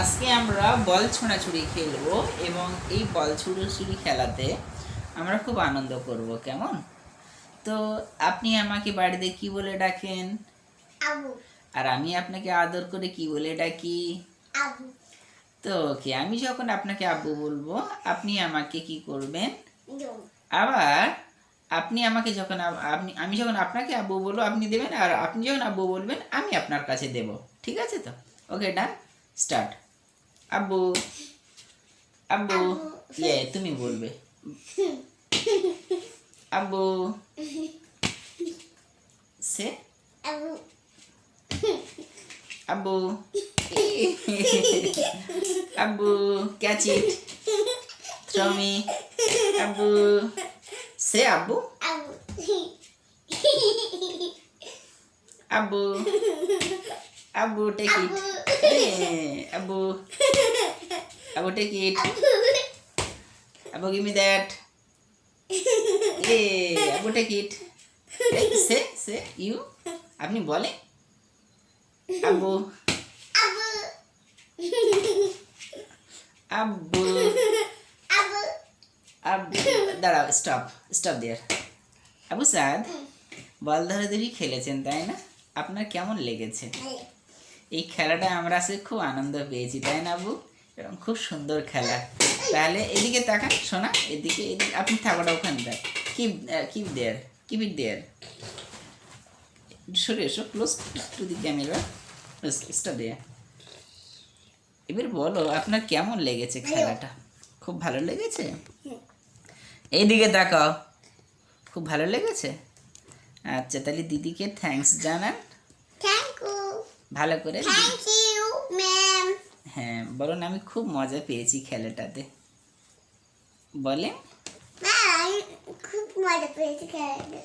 আজকে আমরা বল ছোঁড়াছুড়ি খেলব এবং এই বল ছোড়াছুড়ি খেলাতে আমরা খুব আনন্দ করব কেমন? তো আপনি আমাকে বাড়িতে কি বলে ডাকেন? আর আমি আপনাকে আদর করে কি বলে ডাকি? তো ওকে আমি যখন আপনাকে আব্বু বলব আপনি আমাকে কি করবেন? আবার আপনি আমাকে যখন আপনি আমি যখন আপনাকে আব্বু বলব আপনি দেবেন আর আপনি যখন আব্বু বলবেন আমি আপনার কাছে দেব। ঠিক আছে তো? Okay done start. আব্বু আব্বু ইয়ে তুমি বলবে আব্বু সে আবু আব্বু আব্বু ক্যাচ ইট থ্রো মি আব্বু সে আব্বু আবু আব্বু আব্বু টেক ইট টেক ইট আব্বু গিভ মি দ্যাট এ আব্বু take it say say you আপনি বলে? আবু আব্বু আবু আব্বু দাঁড়াও stop stop there Abu Saad বল ধরে ধরে খেলেছেন তাই না? আপনার কেমন লেগেছে? এই খেলাটা আমরা আজকে খুব আনন্দ পেয়েছি তাই না আবু এবং খুব সুন্দর খেলা। তাহলে এদিকে তাকান শোনা এদিকে এদিকে। আপনি থাকোটা ওখানে দেয় keep keep there keep it there সরে এসো close to the camera stop there এবার বলো আপনার কেমন লেগেছে খেলাটা? খুব ভালো লেগেছে? এইদিকে তাকাও। খুব ভালো লেগেছে? আচ্ছা তাহলে দিদিকে থ্যাঙ্কস জানান। ভালো করে হ্যাঁ বলুন আমি খুব মজা পেয়েছি খেলাটাতে। বলেন খুব মজা পেয়েছি খেলাতে।